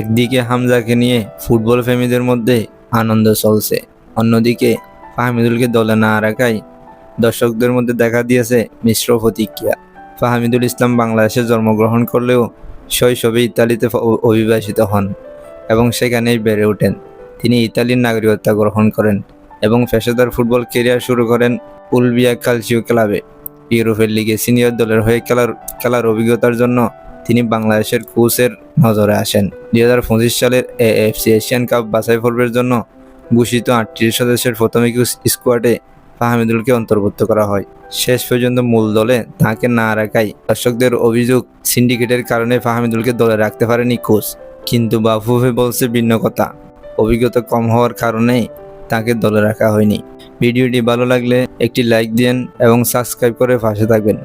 একদিকে হামজাকে নিয়ে ফুটবল প্রেমীদের মধ্যে আনন্দ চলছে, অন্যদিকে ফাহমিদুলকে দলে না রাখায় দর্শকদের মধ্যে দেখা দিয়েছে মিশ্র প্রতিক্রিয়া। ফাহমিদুল ইসলাম বাংলাদেশে জন্মগ্রহণ করলেও শৈশবে ইতালিতে অভিবাসিত হন এবং সেখানেই বেড়ে ওঠেন। তিনি ইতালির নাগরিকত্ব গ্রহণ করেন এবং পেশাদার ফুটবল কেরিয়ার শুরু করেন উলবিয়া কালচিও ক্লাবে। ইউরোপের লিগে সিনিয়র দলের হয়ে খেলার খেলার অভিজ্ঞতার জন্য তিনি বাংলাদেশের কোচের নজরে আসেন। দুই হাজার পঁচিশ সালের এএফসি এশিয়ান কাপ বাছাই পর্বের জন্য ঘোষিত আটত্রিশ সদস্যের প্রথম স্কোয়াডে ফাহমিদুলকে অন্তর্ভুক্ত করা হয়। শেষ পর্যন্ত মূল দলে তাকে না রাখায় দর্শকদের অভিযোগ সিন্ডিকেটের কারণে ফাহমিদুলকে দলে রাখতে পারেনি কোচ। কিন্তু বাফুফে বলছে ভিন্ন কথা। অভিজ্ঞতা কম হওয়ার কারণে তাকে দলে রাখা হয়নি। ভিডিওটি ভালো লাগলে একটি লাইক দিন এবং সাবস্ক্রাইব করে পাশে থাকবেন।